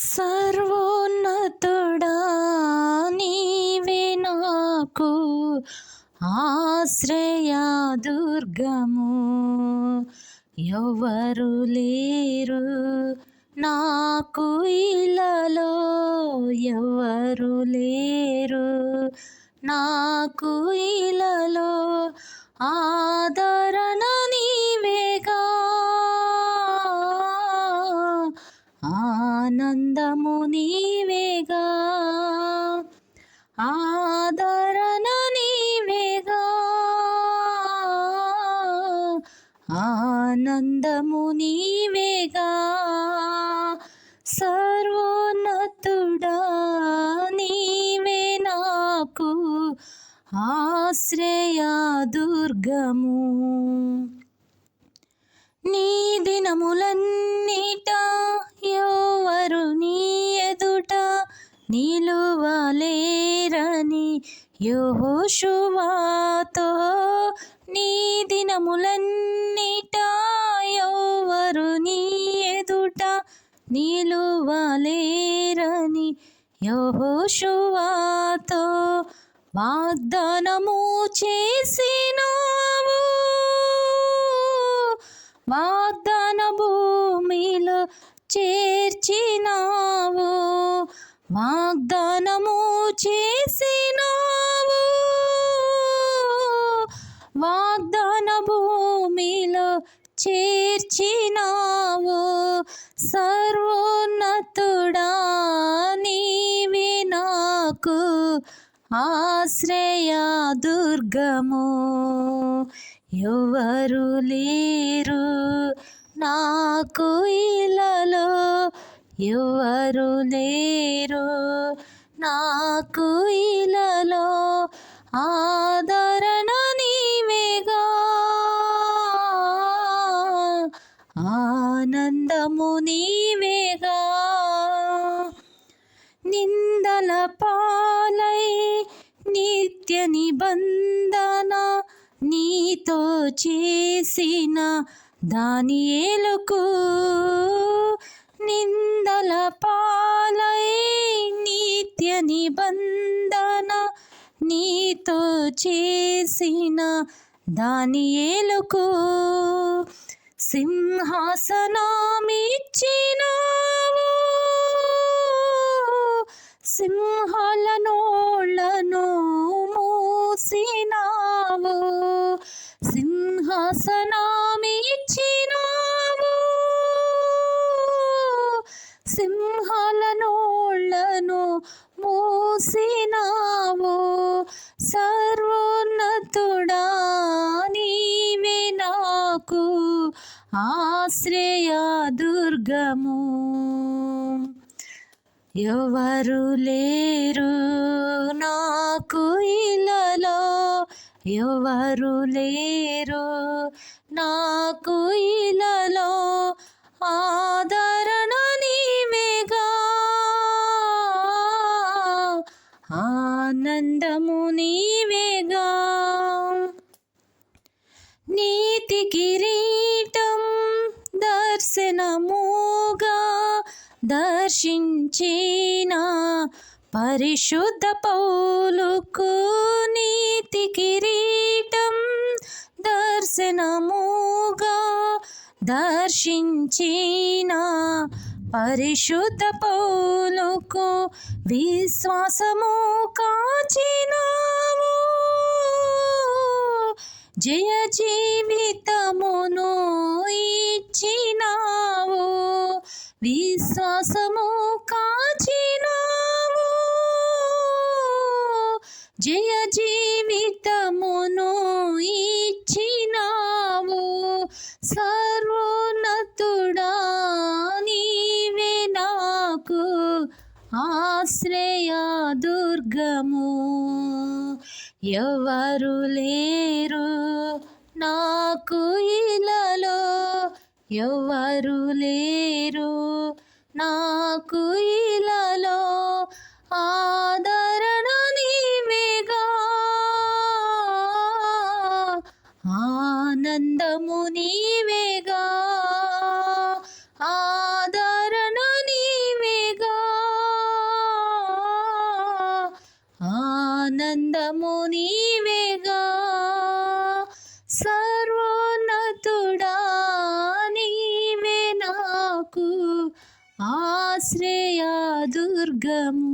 సర్వోన్నతుడా నీవే నాకు ఆశ్రయ దుర్గము. ఎవరు లేరు నాకు ఇలలో ఎవరు లేరు నాకు ఇలలో ఆదరణ ఆనందము నీవేగా. ఆదరణ నీవేగా. ఆనందము నీవేగా. సర్వోన్నతుడా నీవే నాకు. ఆశ్రయ దుర్గము. నీ దినములన్నిట ఎవరు నీ ఎదుట నిలువలేరని యోహోషువాతో నీ దినములన్నిట ఎవరు నీ ఎదుట నిలువలేరని యోహోషువాతో వాగ్దానము చేసినా వాగ్దాన భూమిలో చేర్చినావు. వాగ్దానము చేసినావు. వాగ్దాన భూమిలో చేర్చినావు. సర్వోన్నతుడా నీవి నాకు ఆశ్రయా దుర్గము ఎవరు లేరు నాకు ఇలలో ఎవరు లేరు నాకు ఇలలో ఆదరణ నీవేగా ఆనందము నిత్య నిబంధన నీతో చేసిన దాని ఏలుకు నిందల పాలై నిత్య నిబంధన నీతో చేసిన దాని ఏలుకు సింహాసనమిచ్చినావు. సింహాల నోళ్ళ సింహాసనమిచ్చినావు సింహాల నోళ్ళను మూసినావు. సర్వోన్నతుడా నీవే నాకు ఆశ్రయ దుర్గము. ఎవరు లేరు నాకు ఇలా ఎవరు లేరు నాకు ఇలలో ఆదరణ నీవేగా. ఆనందము నీవేగా. నీతి కిరీటం దర్శనముగా దర్శించిన పరిశుద్ధ పౌలుకు నీతి కిరీ దర్శనముగా దర్శించిన పరిశుద్ధ పౌలకు విశ్వాసము కాచినావు. జయ జీవితమును ఇచ్చినావు. విశ్వాసము కాచినావు. జయ జీవితమును నాకు ఆశ్రయ దుర్గము. ఎవరు లేరు నాకు ఇలలో ఎవరు లేరు నాకు ఇల నాకు ఆశ్రయ దుర్గము